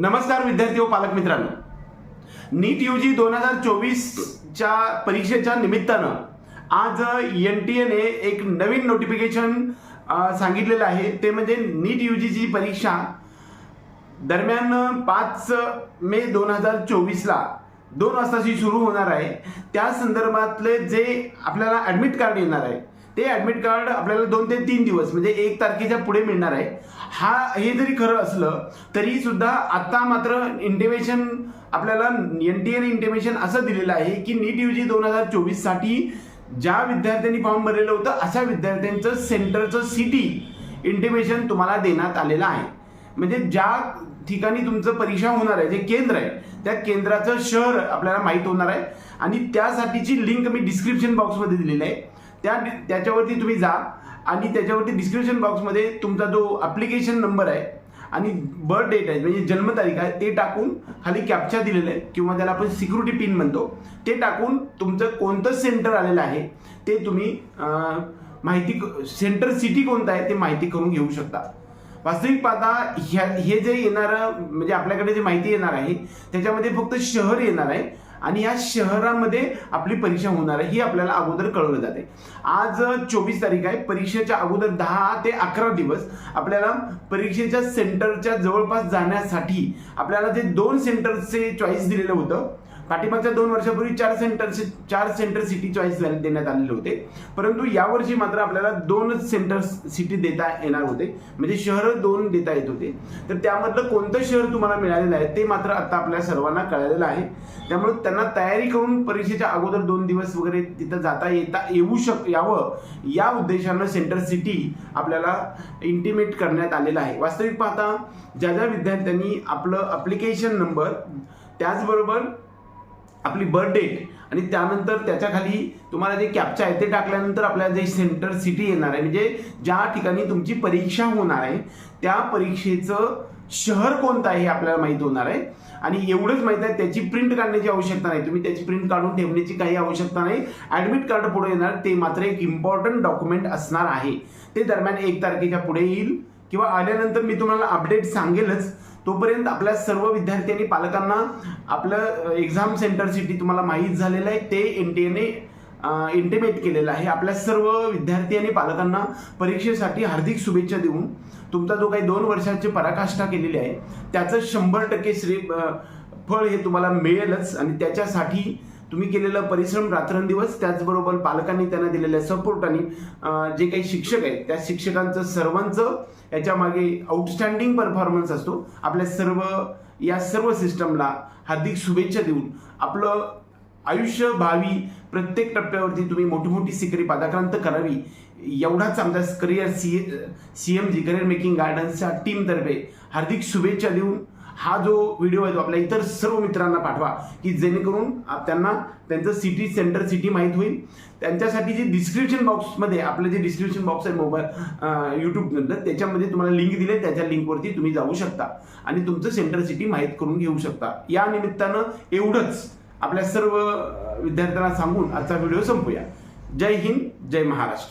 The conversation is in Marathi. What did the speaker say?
नमस्कार विद्यार्थी व पालक मित्रांनो. नीट यू जी दोन हजार चोवीसच्या परीक्षेच्या निमित्तानं आज एन टी एने एक नवीन नोटिफिकेशन सांगितलेलं आहे. ते म्हणजे नीट यू जीची परीक्षा दरम्यान पाच मे दोन हजार चोवीसला दोन वाजताची सुरू होणार आहे. त्या संदर्भातले जे आपल्याला ॲडमिट कार्ड येणार आहे ते ॲडमिट कार्ड आपल्याला दोन ते तीन दिवस म्हणजे एक तारखेच्या पुढे मिळणार आहे. हा हे जरी खरं असलं तरी सुद्धा आता मात्र इंटिमेशन आपल्याला एन टी एन इंटिमेशन असं दिलेलं आहे की नीट यू जी दोन हजार चोवीससाठी ज्या विद्यार्थ्यांनी फॉर्म भरलेलं होतं अशा विद्यार्थ्यांचं सेंटरचं सिटी इंटिमेशन तुम्हाला देण्यात आलेलं आहे. म्हणजे ज्या ठिकाणी तुमचं परीक्षा होणार आहे जे केंद्र आहे त्या केंद्राचं शहर आपल्याला माहीत होणार आहे. आणि त्यासाठीची लिंक मी डिस्क्रिप्शन बॉक्समध्ये दिलेली आहे. त्या त्याच्यावरती तुम्ही जा आणि त्याच्यावरती डिस्क्रिप्शन बॉक्समध्ये तुमचा जो अप्लिकेशन नंबर आहे आणि बर्थ डेट आहे म्हणजे जन्मतारीख आहे ते टाकून खाली कॅप्चा दिलेलं आहे किंवा त्याला आपण सिक्युरिटी पिन म्हणतो. ते टाकून तुमचं कोणतं सेंटर आलेलं आहे ते तुम्ही माहिती सेंटर सिटी कोणतं आहे ते माहिती करून घेऊ शकता. वास्तविक पाहता ह्या हे जे येणारं म्हणजे आपल्याकडे जे माहिती येणार आहे त्याच्यामध्ये फक्त शहर येणार आहे. आणि या शहरामध्ये आपली परीक्षा होणार आहे ही आपल्याला अगोदर कळवलं जाते. आज चोवीस तारीख आहे परीक्षेच्या अगोदर दहा ते अकरा दिवस आपल्याला परीक्षेच्या सेंटरच्या जवळपास जाण्यासाठी आपल्याला जे दोन सेंटरचे चॉईस दिलेलं होतं पाठीमागच्या दोन वर्षापूर्वी चार सेंटर चार सेंटर सिटी चॉईस देण्यात आलेले होते. परंतु यावर्षी मात्र आपल्याला दोनच सेंटर सिटी देता येणार होते. म्हणजे शहरं दोन देता येत होते. तर त्यामधलं कोणतं शहर तुम्हाला मिळालेलं आहे ते मात्र आता आपल्या सर्वांना कळालेलं आहे. त्यामुळे त्यांना तयारी करून परीक्षेच्या अगोदर दोन दिवस वगैरे तिथं जाता येता येऊ शक यावं या उद्देशानं सेंटर सिटी आपल्याला इंटिमेट करण्यात आलेलं आहे. वास्तविक पाहता ज्या ज्या विद्यार्थ्यांनी आपलं अप्लिकेशन नंबर त्याचबरोबर आपली बर्थ डेट आणि त्यानंतर त्याच्याखाली तुम्हाला जे कॅप्चा आहे ते टाकल्यानंतर आपल्याला जे सेंटर सिटी येणार आहे म्हणजे ज्या ठिकाणी तुमची परीक्षा होणार आहे त्या परीक्षेचं शहर कोणतं आहे हे आपल्याला माहीत होणार आहे. आणि एवढंच माहीत आहे त्याची प्रिंट काढण्याची आवश्यकता नाही. तुम्ही त्याची प्रिंट काढून ठेवण्याची काही आवश्यकता नाही. ॲडमिट कार्ड पुढे येणार ते मात्र एक इम्पॉर्टंट डॉक्युमेंट असणार आहे. ते दरम्यान एक तारखेच्या पुढे येईल. किंवा आल्यानंतर मी तुम्हाला अपडेट सांगेलच तोपर्यंत आपल्या सर्व विद्यार्थी आणि पालकांना आपलं एक्झाम सेंटर सिटी तुम्हाला माहीत झालेलं आहे ते एन टी एने इंटिमेट केलेलं आहे. आपल्या सर्व विद्यार्थी आणि पालकांना परीक्षेसाठी हार्दिक शुभेच्छा देऊन तुमचा जो काही दोन वर्षाची पराकाष्ठा केलेली आहे त्याचं शंभर टक्के श्री फळ हे तुम्हाला मिळेलच आणि त्याच्यासाठी तुम्ही केलेलं परिश्रम रात्रंदिवस त्याचबरोबर पालकांनी त्यांना दिलेल्या सपोर्ट आणि जे काही शिक्षक आहेत त्या शिक्षकांचं सर्वांचं याच्या मागे आउटस्टँडिंग परफॉर्मन्स असतो. आपल्या सर्व या सर्व सिस्टमला हार्दिक शुभेच्छा देऊन आपलं आयुष्य भावी प्रत्येक टप्प्यावरती तुम्ही मोठी मोठी सिकरी पादाक्रांत करावी एवढाच आमच्या career C C M G career making गार्डन्सच्या टीमतर्फे हार्दिक शुभेच्छा देऊन हा जो व्हिडिओ आहे तो आपल्या इतर सर्व मित्रांना पाठवा की जेणेकरून त्यांना त्यांचं सिटी सेंटर सिटी माहीत होईल. त्यांच्यासाठी जे डिस्क्रिप्शन बॉक्समध्ये आपलं जे डिस्क्रिप्शन बॉक्स आहे मोबाईल यूट्यूबनंतर त्याच्यामध्ये तुम्हाला लिंक दिले त्याच्या लिंकवरती तुम्ही जाऊ शकता. आणि तुमचं सेंटर सिटी माहीत करून घेऊ शकता. या निमित्तानं एवढंच आपल्या सर्व विद्यार्थ्यांना सांगून आजचा व्हिडिओ संपूया. जय हिंद जय महाराष्ट्र.